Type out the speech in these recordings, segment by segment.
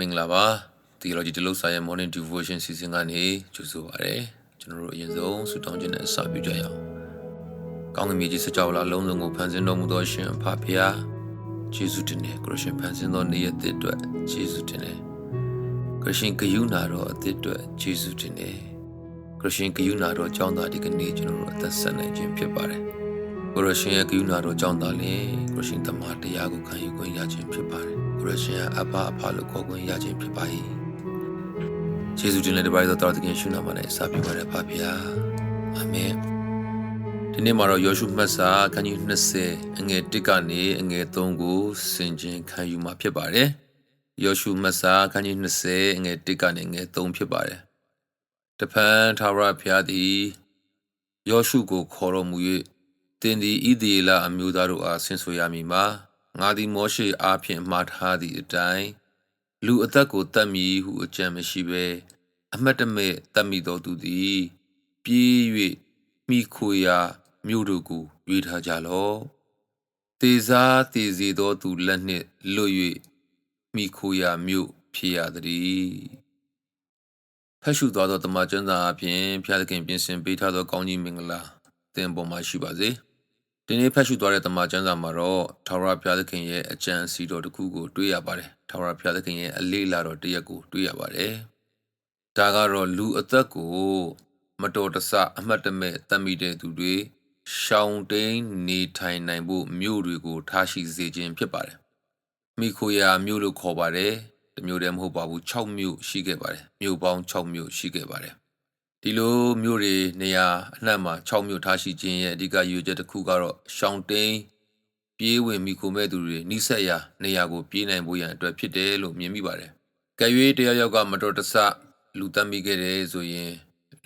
မင်္ဂလာပါ Theology တလို့စာရဲ့ Morning Devotion Season ကနေကြိုဆိုပါရစေကျွန်တော်တို့အရင်ဆုံးဆုတောင်းခြင်းနဲ့အစပြုကြရအောင်ကောင်းကင်မြေကြီးစကြောလာလုံးစုံကိုဖန်ဆင်းတော်မူသောရှင်အဖဖျားယေရှုတင်တဲ့ခရစ်ရှင်ဖန်ဆင်းသောနေ့ရက်သစ်အတွက်ယေရှုတင်တယ်ခရစ်ရှင်ဂယုဏတော်အသစ်အတွက်ယေရှုတင်တယ်ခရစ်ရှင်ဂယုဏတော်ကြောင်းသားဒီကနေ့ကျွန်တော်တို့အသက်ဆက်နိုင်ခြင်းဖြစ်ပါတယ်ခရစ်ရှင်ရဲ့ဂယုဏတော်ကြောင်းသားလေခရစ်ရှင်တမန်တရားကိုခံယူခွင့်ရခြင်းဖြစ်ပါတယ် ခရစ်ရှင်အဖအဖလို့ခေါ်ခွင့်ရခြင်းဖြစ်ပါ၏ယေရှုတင်တဲ့တပါးသောတော်သခင်ရှုနာမနဲ့စပြုပါရပါဗျာအာမင်ဒီနေ့မှာတော့ယောရှုမှတ်စာခန်းကြီး20အငယ်1ကနေအငယ်3ကိုဆင်ခြင်ခံယူမှာဖြစ်ပါတယ်ယောရှုမှတ်စာခန်းကြီး20အငယ်1ကနေအငယ်3ဖြစ်ပါတယ်တဖန်ထာဝရဘုရားသည်ယောရှုကိုခေါ်တော်မူ၍တင်သည်ဣသေလအမျိုးသားတို့အားဆင့်ဆိုရမည်မှာ ငါသည်မောရှေအားဖြင့်မှားထားသည့်အတိုင်းလူအသက်ကိုတတ်မည်ဟုအကြံမရှိဘဲအမတ်တမဲ့တတ်မိသောသူသည် ပြေး၍မိခိုရာမြို့တို့ကိုရွေးထားကြလော့တေစားတေစီသောသူလက်နှင့်လွတ်၍မိခိုရာမြို့ဖြစ်ရသည်ဖတ်ရှုသွားသောတမန်ကျမ်းစာအပြင်ဖျားသခင်ပြင်ဆင်ပေးထားသောကောင်းကြီးမင်္ဂလာသင်ပေါ်မှာရှိပါစေ။ ဒီနေ့ဖတ်ရှုသွားတဲ့တမန်ကျမ်းစာမှာတော့ထာဝရဘုရားသခင်ရဲ့အကြံစီတော်တစ်ခုကိုတွေ့ရပါတယ်ထာဝရဘုရားသခင်ရဲ့အလေးလာတော်တစ်ရက်ကိုတွေ့ရပါတယ်ဒါကတော့လူအသက်ကိုမတော်တဆအမှတ်တမဲ့တတ်မိတဲ့သူတွေရှောင်းတိန်နေထိုင်နိုင်ဖို့မြို့တွေကိုထားရှိစေခြင်းဖြစ်ပါတယ်မိခိုယာမြို့လို့ခေါ်ပါတယ်တမျိုးတည်းမဟုတ်ပါဘူး6မြို့ရှိခဲ့ပါတယ်မြို့ပေါင်း6မြို့ရှိခဲ့ပါတယ် ဒီလိုမြို့တွေနေရာအနှံ့မှာ6မြို့ထားရှိခြင်းရဲ့အဓိကရည်ရွယ်ချက်တစ်ခုကတော့ရှောင်းတိန်ပြေးဝင်မိခိုမဲ့သူတွေနှိစက်ရာနေရာကိုပြေးနိုင်ဖို့ရန်အတွက်ဖြစ်တယ်လို့မြင်မိပါတယ်။ကဲ၍တရားရောက်ကမတော်တဆလူတက်မိခဲ့တယ်ဆိုရင်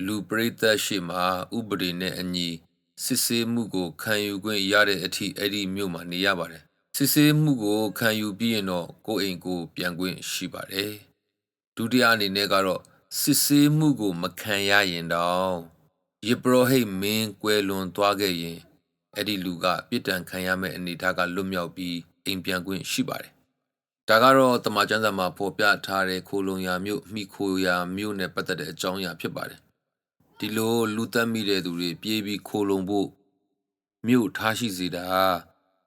လူပရိသတ်ရှိမှဥပဒေနဲ့အညီစစ်ဆေးမှုကိုခံယူခွင့်ရတဲ့အထိအဲ့ဒီမြို့မှာနေရပါတယ်။စစ်ဆေးမှုကိုခံယူပြီးရင်တော့ကိုယ်အိမ်ကိုပြန်ခွင့်ရှိပါတယ်။ဒုတိယအနေနဲ့ကတော့ စစ်ဆေးမှုကို မခံရရင်တော့ယေဘရဟိတ်မင်းကွယ်လွန်သွားခဲ့ရင်အဲ့ဒီလူကပြစ်ဒဏ်ခံရမယ့်အနေအထားကလွတ်မြောက်ပြီးအိမ်ပြန်ခွင့်ရှိပါတယ်။ဒါကတော့တမန်ကျမ်းစာမှာဖော်ပြထားတဲ့ခိုလုံရာမြို့မိခိုရာမြို့နဲ့ပတ်သက်တဲ့အကြောင်းအရာဖြစ်ပါတယ်။ဒီလိုလူသက်မိတဲ့သူတွေပြေးပြီးခိုလုံဖို့မြို့ထားရှိစေတာ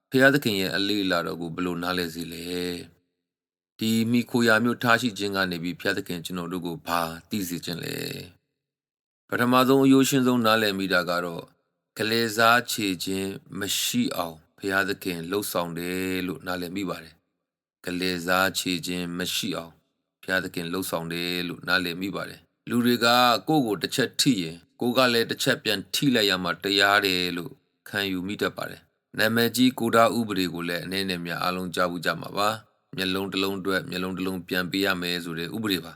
ဖျားသခင်ရဲ့အလေးလာတော်ကိုဘယ်လိုနားလဲစေလဲ။ ဒီမိခိုရာမျိုးထားရှိခြင်းကနေပြီးဖျားသခင်ကျွန်တော်တို့ကိုဘာသိစေခြင်းလဲပထမဆုံးအယိုးရှင်းဆုံးနားလည်မိတာကတော့ကလေးစားခြေခြင်းမရှိအောင်ဖျားသခင်လှုပ်ဆောင်တယ်လို့နားလည်မိပါတယ်ကလေးစားခြေခြင်းမရှိအောင်ဖျားသခင်လှုပ်ဆောင်တယ်လို့နားလည်မိပါတယ်လူတွေကကိုယ့်ကိုတစ်ချက်ထိရင်ကိုကလည်းတစ်ချက်ပြန်ထိလိုက်ရမှတရားတယ်လို့ခံယူမိတတ်ပါတယ်နာမည်ကြီးကိုဒါဥပဒေကိုလည်းအနေနဲ့များအားလုံးကြားဘူးကြမှာပါ မျက်လုံးတစ်လုံးအတွက်မျက်လုံးတစ်လုံးပြန်ပေးရမယ်ဆိုတဲ့ဥပဒေပါ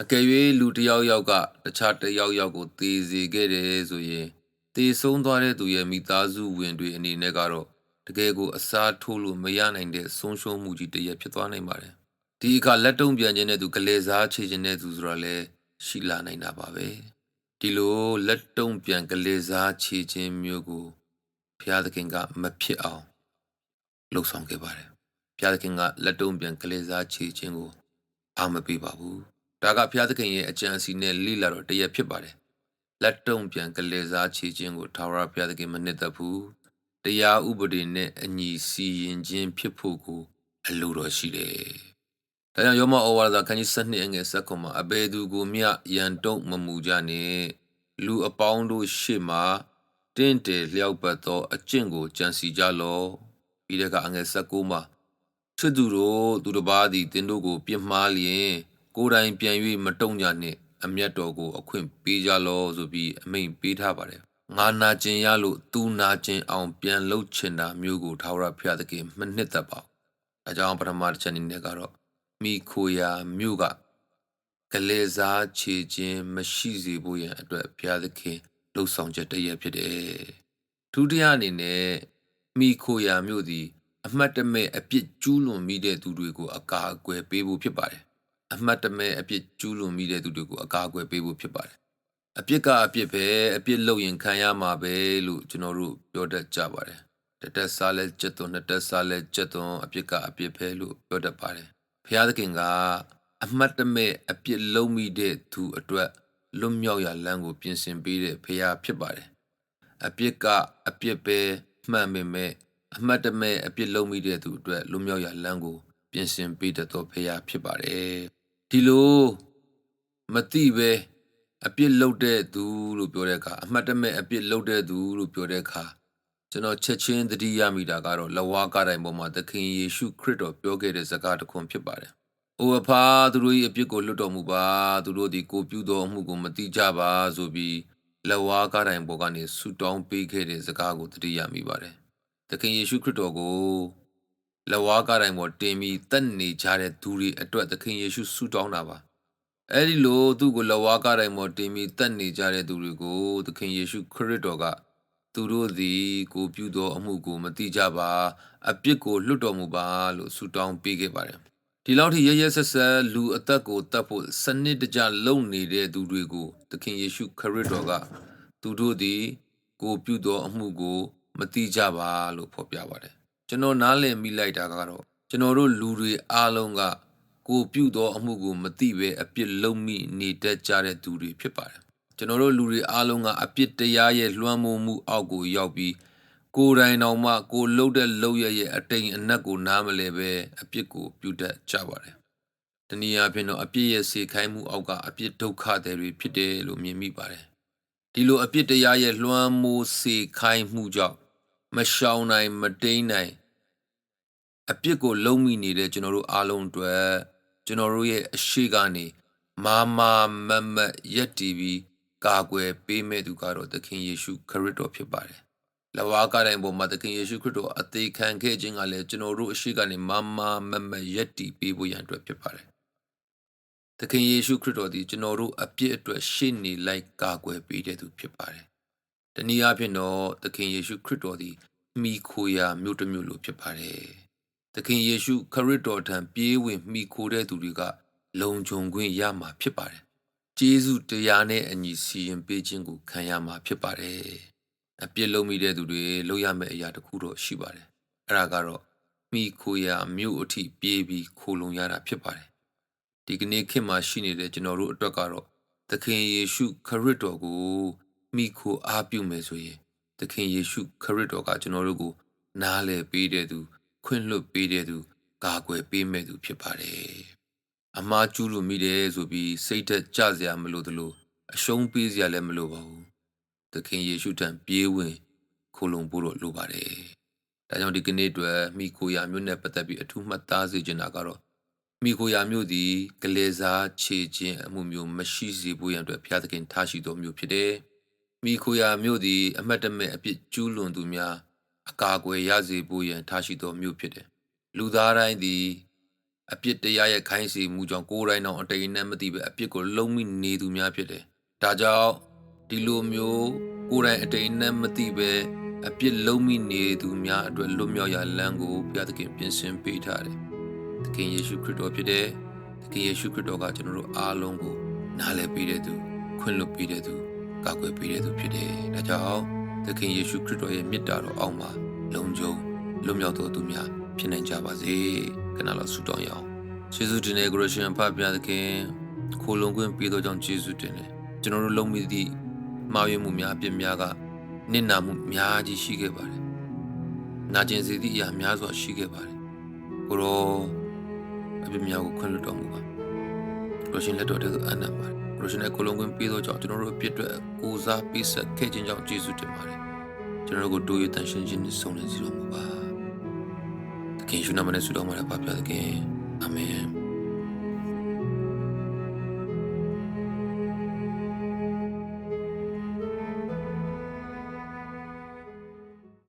အကယ်၍လူတစ်ယောက်ယောက်ကတခြားတစ်ယောက်ယောက်ကိုသေစေခဲ့တယ်ဆိုရင်သေဆုံးသွားတဲ့သူရဲ့မိသားစုဝင်တွေအနေနဲ့ကတော့တကယ်ကိုအစားထိုးလို့မရနိုင်တဲ့ဆုံးရှုံးမှုကြီးတစ်ရပ်ဖြစ်သွားနိုင်ပါတယ်ဒီအခါလက်တုံပြန်ခြင်းတဲ့သူကလေးစားချေခြင်းတဲ့သူဆိုတော့လည်းရှိလာနိုင်တာပါပဲဒီလိုလက်တုံပြန်ကလေးစားချေခြင်းမျိုးကိုဘုရားသခင်ကမဖြစ်အောင်လှုပ်ဆောင်ခဲ့ပါတယ် ဘုရားသခင်ကလက်တုံးပြန်ကလေးစားချေခြင်းကိုအားမပေးပါဘူးဒါကဘုရားသခင်ရဲ့အကြံစီနဲ့လိလာတော့တရက်ဖြစ်ပါတယ်လက်တုံးပြန်ကလေးစားချေခြင်းကိုထာဝရဘုရားသခင်မနှစ်သက်ဘူးတရားဥပဒေနဲ့အညီစီရင်ခြင်းဖြစ်ဖို့ကိုအလိုတော်ရှိတယ်ဒါကြောင့်ယောမဩဝါဒခန်းကြီး7အငယ်7မှာအဘယ်သူကိုမျှရန်တုံမမူကြနဲ့လူအပေါင်းတို့ရှေ့မှာတင့်တယ်လျောက်ပတ်သောအကျင့်ကိုကြံစီကြလော့ပြီးတဲ့ကအငယ်16မှာ ချစ်သူတို့သူတစ်ပါးသည်တင်တို့ကိုပြစ်မှားလျင် ကိုယ်တိုင်ပြန်၍မတုံ့ကြနှင့်အမျက်တော်ကိုအခွင့်ပေးကြလောဆိုပြီးအမိန့်ပေးထားပါတယ်ငါနာကျင်ရလို့သူနာကျင်အောင်ပြန်လှုပ်ချင်တာမျိုးကိုထာဝရဘုရားသခင်မနှစ်သက်ပါဘူးအဲကြောင့်ပထမတစ်ချက်အနေနဲ့ကတော့မိခိုယာမြို့ကကလေးစားခြေခြင်းမရှိစေဖို့ရန်အတွက်ဘုရားသခင်လှုပ်ဆောင်ချက်တည်းရဖြစ်တယ်ဒုတိယအနေနဲ့မိခိုယာမြို့သည် အမှတ်တမဲ့အပြစ်ကျူးလွန်မိတဲ့သူတွေကိုအကာအကွယ်ပေးဖို့ဖြစ်ပါတယ်အမှတ်တမဲ့အပြစ်ကျူးလွန်မိတဲ့သူတွေကိုအကာအကွယ်ပေးဖို့ဖြစ်ပါတယ်အပြစ်ကအပြစ်ပဲအပြစ်လုပ်ရင်ခံရမှာပဲလို့ကျွန်တော်တို့ပြောတတ်ကြပါတယ်တတက်စားလဲကြက်သွန်နှစ်တက်စားလဲကြက်သွန်အပြစ်ကအပြစ်ပဲလို့ပြောတတ်ပါတယ်ဘုရားသခင်ကအမှတ်တမဲ့အပြစ်လုံးမိတဲ့သူအတွက်လွတ်မြောက်ရာလမ်းကိုပြင်ဆင်ပေးတဲ့ဖရာဖြစ်ပါတယ်အပြစ်ကအပြစ်ပဲမှန်ပေမဲ့ အမှတ်တမဲ့အပြစ်လုံးမိတဲ့သူအတွက်လွတ်မြောက်ရာလမ်းကို ပြင်ဆင်ပေးတတ်သောဖရာဖြစ်ပါတယ်ဒီလိုမတိပဲအပြစ်လုပ်တဲ့သူလို့ပြောတဲ့အခါအမှတ်တမဲ့အပြစ်လုပ်တဲ့သူလို့ပြောတဲ့အခါကျွန်တော်ချက်ချင်းသတိရမိတာကတော့လဝါကတိုင်းပေါ်မှာသခင်ယေရှုခရစ်တော်ပြောခဲ့တဲ့စကားတစ်ခွန်းဖြစ်ပါတယ်။အိုအဖာသူတို့၏အပြစ်ကိုလွတ်တော်မူပါသူတို့သည်ကိုပြုသောအမှုကိုမတိကြပါဆိုပြီးလဝါကတိုင်းပေါ်ကနေဆူတောင်းပေးခဲ့တဲ့စကားကိုသတိရမိပါတယ်။ သခင်ယေရှုခရစ်တော်ကိုလဝါကတိုင်းပေါ်တင်ပြီးတက်နေကြတဲ့သူတွေအတွက်သခင်ယေရှုဆူတောင်းတာပါ။အဲဒီလိုသူ့ကိုလဝါကတိုင်းပေါ်တင်ပြီးတက်နေကြတဲ့သူတွေကိုသခင်ယေရှုခရစ်တော်ကသူတို့သည်ကိုပြုသောအမှုကိုမတိကြပါအပြစ်ကိုလွတ်တော်မူပါလို့ဆုတောင်းပေးခဲ့ပါတယ်ဒီလောက်ထိရရဆက်ဆက်လူအသက်ကိုတတ်ဖို့စနစ်တကျလုပ်နေတဲ့သူတွေကိုသခင်ယေရှုခရစ်တော်ကသူတို့သည်ကိုပြုသောအမှုကို မတိကြပါလို့ဖော်ပြပါတယ်ကျွန်တော်နားလည်မိလိုက်တာကတော့ကျွန်တော်တို့လူတွေအားလုံးကကိုပြုသောအမှုကိုမတိပဲအပြစ်လုံးမိနေတတ်ကြတဲ့သူတွေဖြစ်ပါတယ်ကျွန်တော်တို့လူတွေအားလုံးကအပြစ်တရားရဲ့လွှမ်းမိုးမှုအောက်ကိုရောက်ပြီးကိုယ်တိုင်တော်မှကိုလှုပ်တဲ့လှုပ်ရရဲ့အတိမ်အနက်ကိုနားမလဲပဲအပြစ်ကိုပြုတတ်ကြပါတယ်။တနည်းအားဖြင့်တော့အပြစ်ရဲ့စေခိုင်းမှုအောက်ကအပြစ်ဒုက္ခတွေဖြစ်တယ်လို့မြင်မိပါတယ်။ဒီလိုအပြစ်တရားရဲ့လွှမ်းမိုးစေခိုင်းမှုကြောင့် မရှောင်နိုင်မတိန်နိုင်အပြစ်ကိုလုံးမိနေတဲ့ကျွန်တော်တို့အားလုံးအတွက်ကျွန်တော်တို့ရဲ့အရှိကနေမာမာမမရက်တီပြီးကာကွယ်ပေးမဲ့သူကတော့သခင်ယေရှုခရစ်တော်ဖြစ်ပါတယ်။လဝါကတိုင်းပေါ်မှာသခင်ယေရှုခရစ်တော်အသေးခံခဲ့ခြင်းကလည်းကျွန်တော်တို့အရှိကနေမမမမရက်တီပေးဖို့ရန်အတွက်ဖြစ်ပါတယ်။သခင်ယေရှုခရစ်တော်သည်ကျွန်တော်တို့အပြစ်အတွက်ရှေ့နေလိုက်ကာကွယ်ပေးတဲ့သူဖြစ်ပါတယ်။ တနည်းအားဖြင့်တော့သခင်ယေရှုခရစ်တော်သည်မိခိုရာမြို့တစ်မြို့လိုဖြစ်ပါတယ်။သခင်ယေရှုခရစ်တော်ထံပြေးဝင်မိခိုတဲ့သူတွေကလုံခြုံခွင့်ရမှာဖြစ်ပါတယ်ကျေးဇူးတရားနဲ့အညီစီရင်ပေးခြင်းကိုခံရမှာဖြစ်ပါတယ်။အပြစ်လုံးမိတဲ့သူတွေလုပ်ရမယ့်အရာတစ်ခုတော့ရှိပါတယ်။အဲ့ဒါကတော့မိခိုရာမြို့အထိပြေးပြီးခိုလုံရတာဖြစ်ပါတယ်။ဒီကနေ့ခေတ်မှာရှိနေတဲ့ကျွန်တော်တို့အတွက်ကတော့သခင်ယေရှုခရစ်တော်ကို မိခိုအားပြုမယ်ဆိုရင်သခင်ယေရှုခရစ်တော်ကကျွန်တော်တို့ကို နားလည်ပေးတဲ့သူ ခွင့်လွှတ်ပေးတဲ့သူကာကွယ်ပေးမဲ့သူဖြစ်ပါတယ်။အမားကျူးလို့မိတယ်ဆိုပြီးစိတ်သက်ကြစရာမလိုသလိုအရှုံးပေးစရာလည်းမလိုပါဘူးသခင်ယေရှုထံပြေးဝင်ခိုလုံဖို့တော့လိုပါတယ်ဒါကြောင့်ဒီကနေ့အတွက်မိခိုရာမျိုးနဲ့ပတ်သက်ပြီးအထူးမှတ်သားစေချင်တာကတော့မိခိုရာမျိုးသည်ကလေးစားခြေခြင်းအမှုမျိုးမရှိစေဖို့ရန်အတွက်ဘုရားသခင်ထားရှိတော်မျိုးဖြစ်တယ် မိခိုရာမျိုးသည် အမတ်တမဲ့အပြစ်ကျူးလွန်သူများ အကာအကွယ်ရစေဖို့ရန် ထားရှိတော်မျိုးဖြစ်တယ်လူသားတိုင်းသည် အပြစ်တရားရဲ့ခိုင်းစေမှုကြောင့်ကိုယ်တိုင်တော့အတိတ်နဲ့မသိပဲအပြစ်ကိုလုံးမိနေသူများဖြစ်တယ်။ဒါကြောင့်ဒီလိုမျိုးကိုယ်တိုင်အတိတ်နဲ့မသိပဲအပြစ်လုံးမိနေသူများအတွက်လွတ်မြောက်ရာလမ်းကိုဘုရားသခင်ပြင်ဆင်ပေးထားတယ်။သခင်ယေရှုခရစ်တော်ဖြစ်တယ်။သခင်ယေရှုခရစ်တော်ကကျွန်တော်တို့အားလုံးကိုနားလည်ပေးတဲ့သူခွင့်လွှတ်ပေးတဲ့သူ ကာကွယ်ပေးတဲ့သူဖြစ်တယ်။ဒါကြောင့်သခင်ယေရှုခရစ်တော်ရဲ့မြတ်တာတော်အောက်မှာလုံခြုံလွတ်မြောက်တော်သူများဖြစ်နိုင်ကြပါစေ။ခဏလောက်ဆုတောင်းရအောင်ယေရှုတင်တဲ့ဂရရှင်ဖပြသခင်ခိုလုံခွင့်ပေးသောကြောင့်ယေရှုတင်တယ်ကျွန်တော်တို့လုံးမိသည့်မှားယွင်းမှုများအပြစ်များကနစ်နာမှုများကြီးရှိခဲ့ပါတယ်နာကျင်စေသည့်အရာများစွာရှိခဲ့ပါတယ်ကိုရောအပြစ်များကိုခွင့်လွှတ်တော်မူပါဂရရှင်လက်တော်တဲ့အနံ့ပါ ဂရရှင်ရဲ့ကိုလုံခွင့်ပေးသောကြောင့်ကျွန်တော်တို့အပြစ်အတွက်ကိုစားပေးဆက်ခဲ့ခြင်းကြောင့်ယေရှုတင်ပါတယ်ကျွန်တော်တို့ကိုတိုးရတန်ရှင်းခြင်းနဲ့ဆုံးနေစီတော်မူပါခင်ရှုနာမနဲ့ဆုတောင်းပါရပါပြသခင်အာမင်